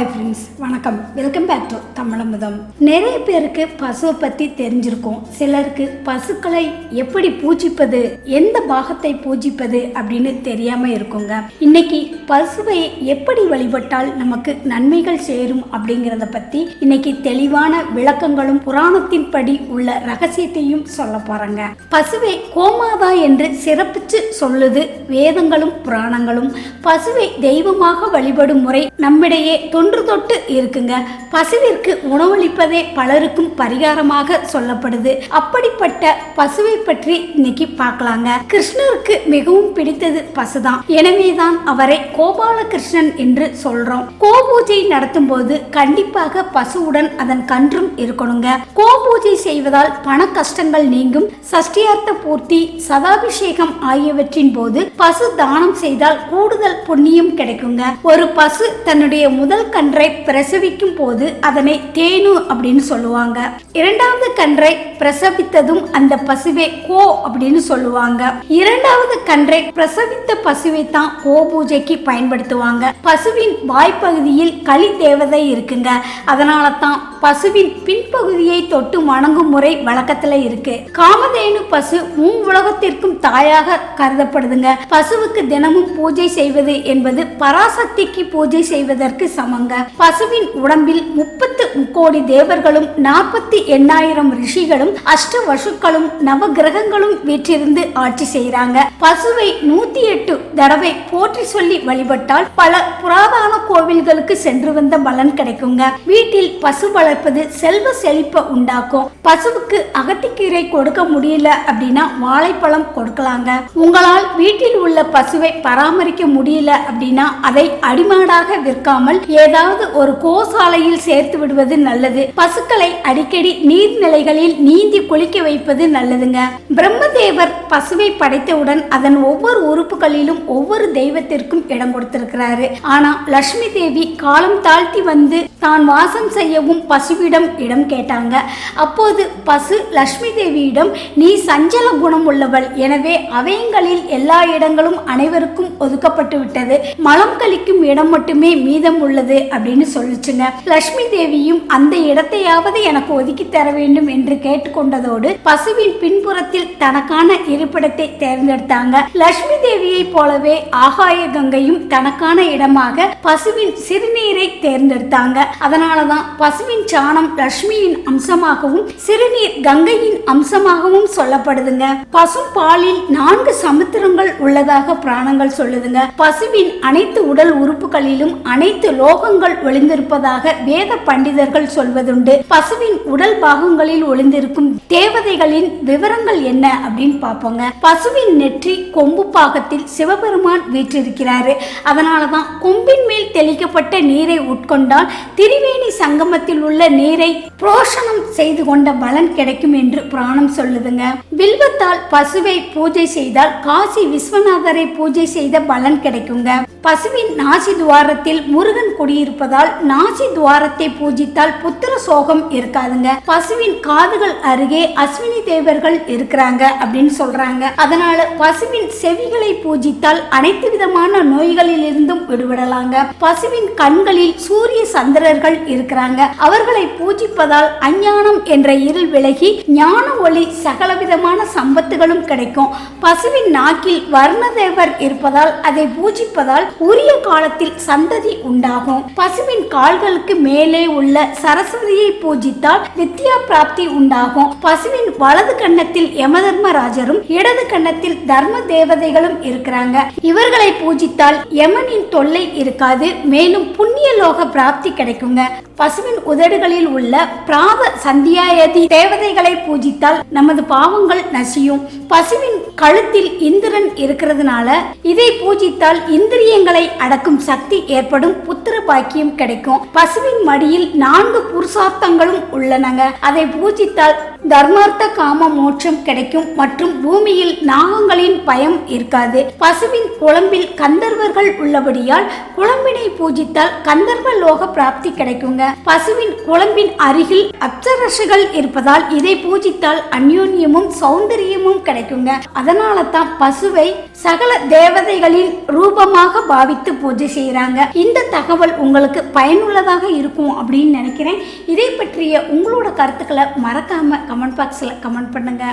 Hi friends வணக்கம். Welcome back to Tamilamudham. நிறைய பேருக்கு பசுவை பற்றி தெரிஞ்சிருக்கும். சிலருக்கு பசுக்களை எப்படி பூஜிப்பது எந்த பாகத்தை பூஜிப்பது அப்படின்னு தெரியாமல் இருக்குங்க. இன்னைக்கு பசுவை எப்படி வழிபட்டால் நமக்கு நன்மைகள் சேரும் அப்படிங்கிறத பற்றி இன்னைக்கு தெளிவான விளக்கங்களும் புராணத்தின்படி உள்ள ரகசியத்தையும் சொல்ல போகிறாங்க பசுவை கோமாதா என்று சிறப்பிச்சு சொல்லுது வேதங்களும் புராணங்களும். பசுவை தெய்வமாக வழிபடும் முறை நம்மிடையே தொன்று தொட்டு இருக்குங்க. பசுவிற்கு உணவளிப்பதே பலருக்கும் பரிகாரமாக சொல்லப்படுது. அப்படிப்பட்ட பசுவை பற்றி இன்னைக்கு பார்க்கலாங்க. கிருஷ்ணருக்கு மிகவும் பிடித்தது பசுதான். எனவேதான் அவரை கோபாலகிருஷ்ணன் என்று சொல்றோம். கோபூஜை நடத்தும் போது கண்டிப்பாக பசுவுடன் அதன் கன்றும் இருக்கணுங்க. கோபூஜை செய்வதால் பண கஷ்டங்கள் நீங்கும். சஷ்டியார்த்த பூர்த்தி சதாபிஷேகம் ஆகியவற்றின் போது பசு தானம் செய்தால் கூடுதல் புண்ணியம் கிடைக்குங்க. ஒரு பசு தன்னுடைய முதல் கன்றை பிரசவிக்கும் போது அதனை தேனு அப்படின்னு சொல்லுவாங்க. இரண்டாவது கன்றை பிரசவித்ததும் அந்த பசுவை கோ அப்படின்னு சொல்லுவாங்க. இரண்டாவது கன்றை பிரசவித்த பசுவை தான் கோ பூஜைக்கு பயன்படுத்துவாங்க. பசுவின் வாய்ப்பகுதியில் களி தேவதை இருக்குங்க. அதனால தான் பசுவின் பின்பகுதியை தொட்டு வணங்கும் முறை வழக்கத்துல இருக்கு. காமதேனு பசு மூவுலகத்திற்கும் தாயாக கருதப்படுதுங்க. பசுவுக்கு தினமும் பூஜை செய்வது என்பது பராசக்திக்கு பூஜை செய்வதற்கு சமங்க. பசு பசுவின் உடம்பில் முப்பத்து முக்கோடி தேவர்களும் நாற்பத்தி எண்ணாயிரம் ரிஷிகளும் அஷ்ட வசுக்களும் நவ கிரகங்களும் வீற்றிருந்து ஆட்சி செய்கிறாங்க. பசுவை நூத்தி எட்டு தடவை போற்றி சொல்லி வழிபட்டால் பல புராதன கோவில்களுக்கு சென்று வந்த பலன் கிடைக்குங்க. வீட்டில் பசு வளர்ப்பது செல்வ செழிப்ப உண்டாக்கும். பசுவுக்கு அகத்திக்கீரை கொடுக்க முடியல அப்படின்னா வாழைப்பழம் கொடுக்கலாங்க. உங்களால் வீட்டில் உள்ள பசுவை பராமரிக்க முடியல அப்படின்னா அதை அடிமாடாக விற்காமல் ஏதாவது ஒரு கோசாலையில் சேர்த்து விடுவது நல்லது. பசுக்களை அடிக்கடி நீர்நிலைகளில் நீந்தி குளிக்க வைப்பது நல்லதுங்க. பிரம்மதேவர் பசுவை படைத்தவுடன் அதன் ஒவ்வொரு உறுப்புகளிலும் ஒவ்வொரு தெய்வத்திற்கும் இடம் கொடுத்திருக்கிறாரு. ஆனா லட்சுமி தேவி காலம் தாழ்த்தி வந்து தான் வாசம் செய்யவும் பசுவிடம் இடம் கேட்டாங்க. அப்போது பசு லட்சுமி தேவியிடம் நீ சஞ்சல குணம் உள்ளவள். எனவே அவயங்களில் எல்லா இடங்களும் அனைவருக்கும் ஒதுக்கப்பட்டு விட்டது மலம் கழிக்கும் இடம் மட்டுமே மீதம் உள்ளது. அப்படின்னு சொல்லிச்சுங்க. லட்சுமி தேவியும் அந்த இடத்தையாவது எனக்கு ஒதுக்கி தர வேண்டும் என்று கேட்டுக்கொண்டதோடு பசுவின் பின்புறத்தில் தனக்கான இருப்பிடத்தை தேர்ந்தெடுத்தாங்க. லட்சுமி தேவியை போலவே ஆகாய கங்கையும் தனக்கான இடமாக பசுவின் சிறுநீரை தேர்ந்தெடுத்தாங்க. அதனாலதான் பசுவின் சாணம் லட்சுமியின் அம்சமாகவும் சிறுநீர் கங்கையின் அம்சமாகவும் சொல்லப்படுதுங்க. பசு பாலில் நான்கு சமுத்திரங்கள் உள்ளதாக புராணங்கள் சொல்லுதுங்க. பசுவின் அனைத்து உடல் உறுப்புகளிலும் அனைத்து லோகங்கள் ஒளிந்திருப்பதாக வேத பண்டிதர்கள் சொல்வதுண்டு. பசுவின் உடல் பாகங்களில் ஒளிந்திருக்கும் தேவதைகளின் விவரங்கள் என்ன அப்படின்னு பார்ப்போங்க. பசுவின் நெற்றி கொம்பு பாகத்தில் சிவபெருமான் வீற்றிருக்கிறாரு. அதனாலதான் கொம்பின் மேல் தெளிக்கப்பட்ட நீரை உட்கொண்டால் திரிவேணி சங்கமத்தில் உள்ள நீரை புரோஷனம் செய்து கொண்ட பலன் கிடைக்கும் என்று புராணம் சொல்லுதுங்க. வில்வத்தால் பசுவை பூஜை செய்தால் காசி விஸ்வநாதரை பூஜை செய்த பலன் கிடைக்குங்க. பசுவின் நாசி துவாரத்தில் முருகன் குடியிருப்பதால் நாசி துவாரத்தை பூஜித்தால் புத்திர சோகம் இருக்காதுங்க. பசுவின் காதுகள் அருகே அஸ்வினி தேவர்கள் இருக்கிறாங்க அப்படின்னு சொல்றாங்க. அதனால பசுவின் செவிகளை பூஜித்தால் அனைத்து விதமான நோய்களில் இருந்தும் விடுபடலாங்க. பசுவின் கண்களில் சூரிய சந்திரர்கள் இருக்கிறாங்க. அவர்களை பூஜிப்பதால் அஞ்ஞானம் என்ற இருள் விலகி ஞான ஒளி சகலவிதமான சம்பத்துகளும் கிடைக்கும். பசுவின் நாக்கில் வர்ணதேவர் இருப்பதால் அதை பூஜிப்பதால் உரிய காலத்தில் சந்ததி உண்டாகும். பசுவின் கால்களுக்கு மேலே உள்ள சரஸ்வதியை பூஜித்தால் வித்யா பிராப்தி உண்டாகும். பசுவின் வலது கன்னத்தில் யமதர்மராஜரும் இடது கன்னத்தில் தர்ம தேவதைகளும் இருக்கிறாங்க. இவர்களை பூஜித்தால் யமனின் தொல்லை இருக்காது. மேலும் புண்ணிய லோக பிராப்தி கிடைக்குங்க. பசுவின் உதடுகளில் உள்ள பிராத சந்தியாயதி தேவதைகளை பூஜித்தால் நமது பாவங்கள் நசியும். பசுவின் கழுத்தில் இந்திரன் இருக்கிறதுனால இதை பூஜித்தால் இந்திரியங்களை அடக்கும் சக்தி ஏற்படும் புத்திர பாக்கியம் கிடைக்கும். பசுவின் மடியில் நான்கு புருஷார்த்தங்களும் உள்ளனங்க. அதை பூஜித்தால் தர்மார்த்த காம மோட்சம் கிடைக்கும் மற்றும் பூமியில் நாகங்களின் பயம் இருக்காது. பசுவின் குழம்பில் கந்தர்வர்கள் உள்ளபடியால் குழம்பினை பூஜித்தால் கந்தர்வ லோக பிராப்தி கிடைக்குங்க. பசுவின் குழம்பின் அருகில் அப்சரசுகள் இருப்பதால் இதை பூஜித்தால் அந்யோன்யமும் சௌந்தரியமும் கிடைக்குங்க. அதனால தான் பசுவை சகல தேவதைகளின் ரூபமாக பாவித்து பூஜை செய்யறாங்க இந்த தகவல் உங்களுக்கு பயனுள்ளதாக இருக்கும் அப்படின்னு நினைக்கிறேன். இதை பற்றிய உங்களோட கருத்துக்களை மறக்காம கமெண்ட் பாக்ஸில் கமெண்ட் பண்ணுங்க.